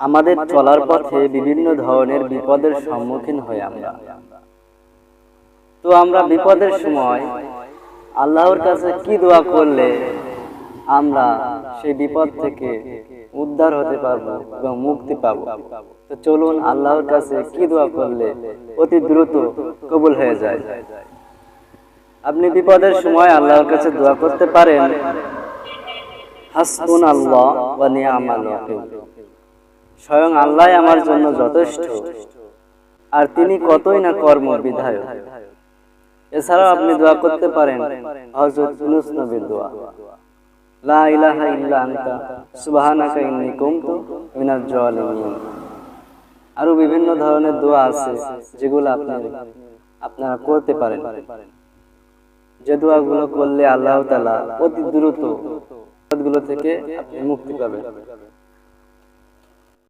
আমাদের চলার পথে বিভিন্ন ধরনের বিপদের সম্মুখীন হই আমরা। তো আমরা বিপদের সময় আল্লাহর কাছে কি দোয়া করলে আমরা সেই বিপদ থেকে উদ্ধার হতে পারব এবং মুক্তি পাবো। তো চলুন আল্লাহর কাছে কি দোয়া করলে অতি দ্রুত কবুল হয়ে যায়? আপনি বিপদের সময় আল্লাহর কাছে দোয়া করতে পারেন। হাসবুন আল্লাহ ওয়া নি'মাল ওয়াকিল। স্বয়ং আল্লাহ আমার জন্য যথেষ্ট। আর তিনি কতই না কর্ম বিধায়ক। এছাড়াও আপনি দোয়া করতে পারেন, হযরত ইউনূস নবীর দোয়া। লা ইলাহা ইল্লা আনতা, সুবহানাকা ইন্নী কুনতু জালিমিন। আরও বিভিন্ন ধরনের দোয়া আছে, যেগুলো আপনি আপনারা করতে পারেন। যে দোয়াগুলো করলে আল্লাহ তাআলা অতি দ্রুতগুলো থেকে আপনি মুক্তি পাবেন।